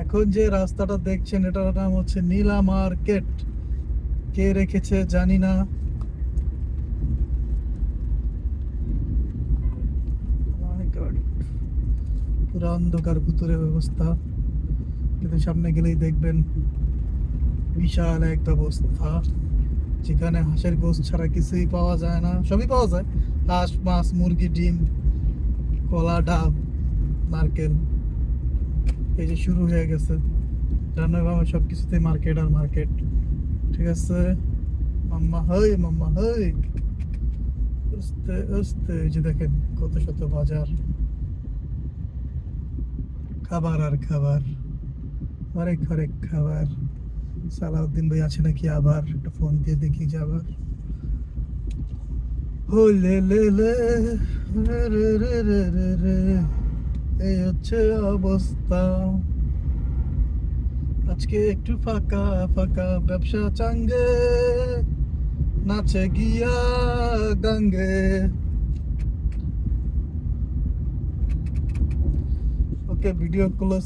এখন যে রাস্তাটা দেখছেন, এটার নাম হচ্ছে নীলা মার্কেট। কে রেখেছে জানি না। পুরো অন্ধকার, ভুতুরে ব্যবস্থা কিন্তু সামনে গেলেই দেখবেন বিশাল এক ব্যবস্থা যেখানে হাঁসের গোস ছাড়া কিছুই পাওয়া যায় না। সবই পাওয়া যায়। হাঁস, মাছ, মুরগি, ডিম, কলা, ডাব, নারকেল। এই যে শুরু হয়ে গেছে। রান্নাঘর সব কিছুতেই মার্কেট আর মার্কেট ঠিক আছে? মাম্মা, হই মাম্মা, হই। আস্তে আস্তে এই যে দেখেন কত শত বাজার। খাবার আর খাবার। হরেক হরেক খাবার। সালাউদ্দিন ভাই আছে নাকি আবার? একটা ফোন দিয়ে দেখি যে আবার। হো লে লে লে রে রে রে রে রে। এই হচ্ছে অবস্থা। আজকে একটু ফাঁকা ফাঁকা ব্যবসা চাঙ্গে, নাচে গিয়া গাঙ্গে। ওকে, ভিডিও ক্লোজ